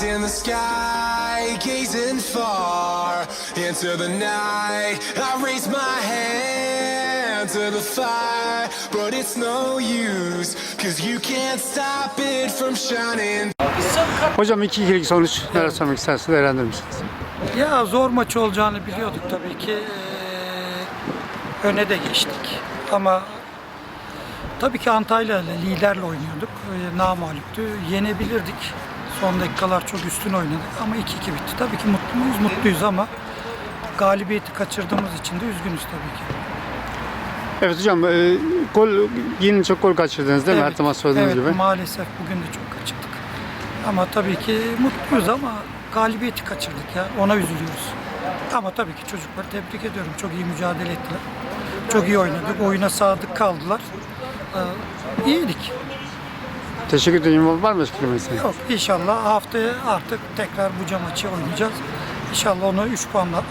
Eyes in the sky, gazing far into the night. I raise my hand to the fire, but it's no use, cause you can't stop it from shining. Hocam 2-2'lik sonuç neler söylemek istersiniz? Değerlendirir misiniz? Ya zor maç olacağını biliyorduk tabii ki. Ee, öne de geçtik. Ama tabii ki Antalya ile liderle oynuyorduk. Ee, namalüptü. Yenebilirdik. Son dakikalar çok üstün oynadık ama 2-2 bitti. Tabii ki mutluyuz, mutluyuz ama galibiyeti kaçırdığımız için de üzgünüz tabii ki. Evet hocam, e, gol yine çok gol kaçırdınız değil mi? Her zaman söylediğiniz evet, gibi. maalesef bugün de çok kaçırdık. Ama tabii ki mutluyuz ama galibiyeti kaçırdık ya. Ona üzülüyoruz. Ama tabii ki çocukları tebrik ediyorum. Çok iyi mücadele ettiler. Çok iyi oynadık. Oyuna sadık kaldılar. Ee, iyiydik. Teşekkür ederim. Var mı mesela? Yok inşallah haftaya artık tekrar bu maçı oynayacağız. İnşallah onu 3 puanla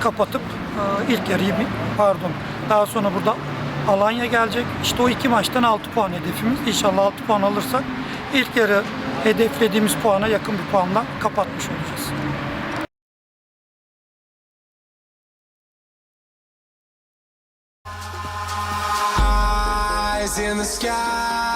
kapatıp e, ilk yarıyı bir pardon. Daha sonra burada Alanya gelecek. İşte o iki maçtan 6 puan hedefimiz. İnşallah 6 puan alırsak ilk yarı hedeflediğimiz puana yakın bir puanla kapatmış olacağız. Eyes in the sky,